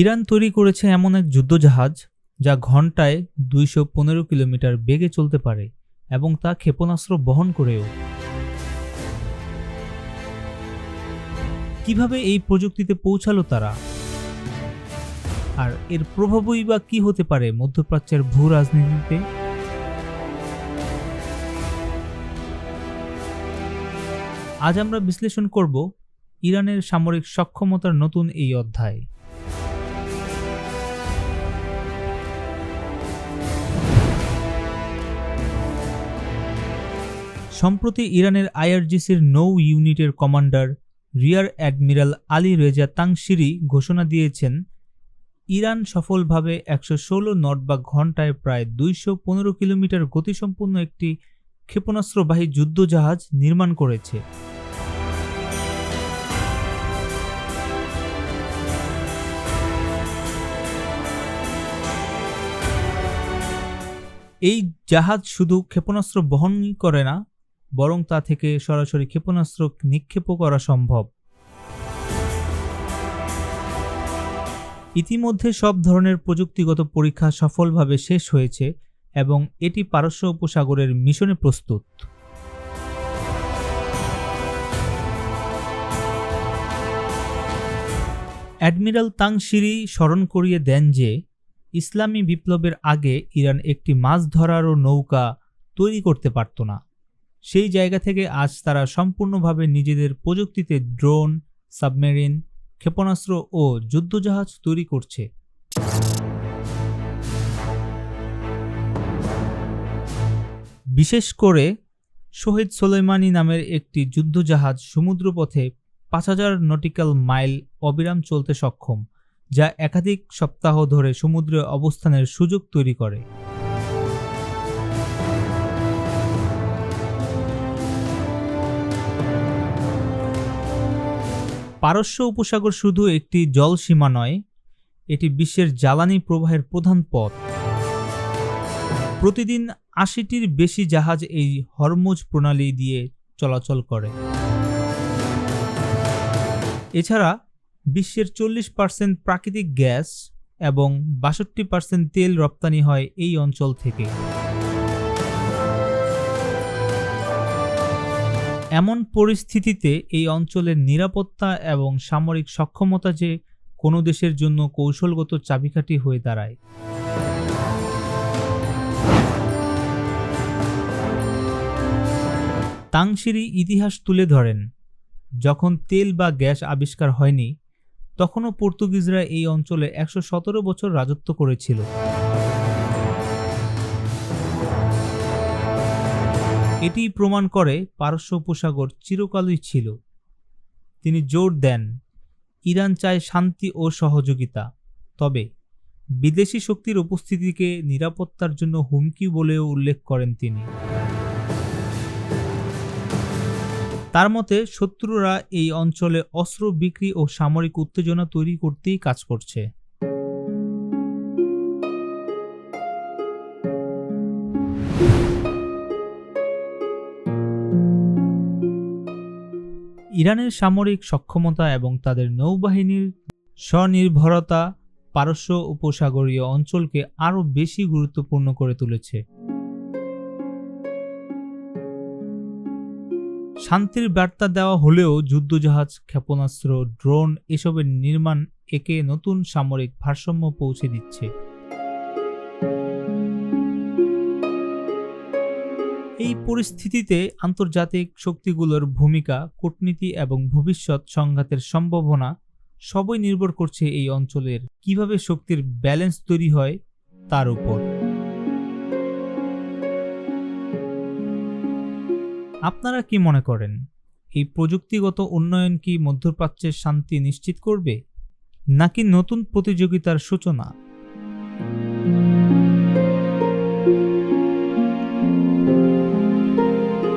Iran তৈরি করেছে এমন এক যুদ্ধজাহাজ যা ঘন্টায় দুইশো পনেরো কিলোমিটার বেগে চলতে পারে এবং তা ক্ষেপণাস্ত্র বহন করেও। কীভাবে এই প্রযুক্তিতে পৌঁছালো তারা? আর এর প্রভাবই বা কি হতে পারে মধ্যপ্রাচ্যের ভূ রাজনীতিতে? আজ আমরা বিশ্লেষণ করব ইরানের সামরিক সক্ষমতার নতুন এই অধ্যায়। সম্প্রতি ইরানের আইআরজিসির নৌ ইউনিটের commander rear admiral Ali Reza Tangsiri ঘোষণা দিয়েছেন, ইরান সফলভাবে একশো ষোলো নট বা ঘন্টায় প্রায় দুইশো পনেরো কিলোমিটার গতিসম্পন্ন একটি ক্ষেপণাস্ত্রবাহী যুদ্ধজাহাজ নির্মাণ করেছে। এই জাহাজ শুধু ক্ষেপণাস্ত্র বহনই করে না বরং তা থেকে সরাসরি ক্ষেপণাস্ত্র নিক্ষেপও করা সম্ভব। ইতিমধ্যে সব ধরনের প্রযুক্তিগত পরীক্ষা সফলভাবে শেষ হয়েছে এবং এটি পারস্য উপসাগরের মিশনে প্রস্তুত। অ্যাডমিরাল তাংশিরি স্মরণ করিয়ে দেন যে, ইসলামী বিপ্লবের আগে ইরান একটি মাছ ধরারও নৌকা তৈরি করতে পারত না। সেই জায়গা থেকে আজ তারা সম্পূর্ণভাবে নিজেদের প্রযুক্তিতে ড্রোন, সাবমেরিন, ক্ষেপণাস্ত্র ও যুদ্ধজাহাজ তৈরি করছে। বিশেষ করে শহীদ সোলেমানি নামের একটি যুদ্ধজাহাজ সমুদ্রপথে পাঁচ হাজার নটিক্যাল মাইল অবিরাম চলতে সক্ষম, যা একাধিক সপ্তাহ ধরে সমুদ্রে অবস্থানের সুযোগ তৈরি করে। পারস্য উপসাগর শুধু একটি জলসীমা নয়, এটি বিশ্বের জ্বালানি প্রবাহের প্রধান পথ। প্রতিদিন আশিটির বেশি জাহাজ এই হরমুজ প্রণালী দিয়ে চলাচল করে। এছাড়া বিশ্বের চল্লিশ পার্সেন্ট প্রাকৃতিক গ্যাস এবং বাষট্টি পার্সেন্ট তেল রপ্তানি হয় এই অঞ্চল থেকে। এমন পরিস্থিতিতে এই অঞ্চলের নিরাপত্তা এবং সামরিক সক্ষমতা যে কোনো দেশের জন্য কৌশলগত চাবিকাঠি হয়ে দাঁড়ায়। তাংশিরি ইতিহাস তুলে ধরেন, যখন তেল বা গ্যাস আবিষ্কার হয়নি, তখনও পর্তুগিজরা এই অঞ্চলে একশো সতেরো বছর রাজত্ব করেছিল। এটি প্রমাণ করে পারস্য উপসাগর চিরকালই ছিল। তিনি জোর দেন, ইরান চায় শান্তি ও সহযোগিতা। তবে বিদেশি শক্তির উপস্থিতিকে নিরাপত্তার জন্য হুমকি বলেও উল্লেখ করেন তিনি। তার মতে, শত্রুরা এই অঞ্চলে অস্ত্র বিক্রি ও সামরিক উত্তেজনা তৈরি করতেই কাজ করছে। ইরানের সামরিক সক্ষমতা এবং তাদের নৌবাহিনীর স্বনির্ভরতা পারস্য উপসাগরীয় অঞ্চলকে আরও বেশি গুরুত্বপূর্ণ করে তুলেছে। শান্তির বার্তা দেওয়া হলেও যুদ্ধজাহাজ, ক্ষেপণাস্ত্র, ড্রোন এসবের নির্মাণ একে নতুন সামরিক ভারসাম্য পৌঁছে দিচ্ছে। এই পরিস্থিতিতে আন্তর্জাতিক শক্তিগুলোর ভূমিকা, কূটনীতি এবং ভবিষ্যৎ সংঘাতের সম্ভাবনা সবই নির্ভর করছে এই অঞ্চলের। কীভাবে শক্তির ব্যালেন্স তৈরি হয়, তার উপর। আপনারা কি মনে করেন, এই প্রযুক্তিগত উন্নয়ন কি মধ্যপ্রাচ্যের শান্তি নিশ্চিত করবে, নাকি নতুন প্রতিযোগিতার সূচনা?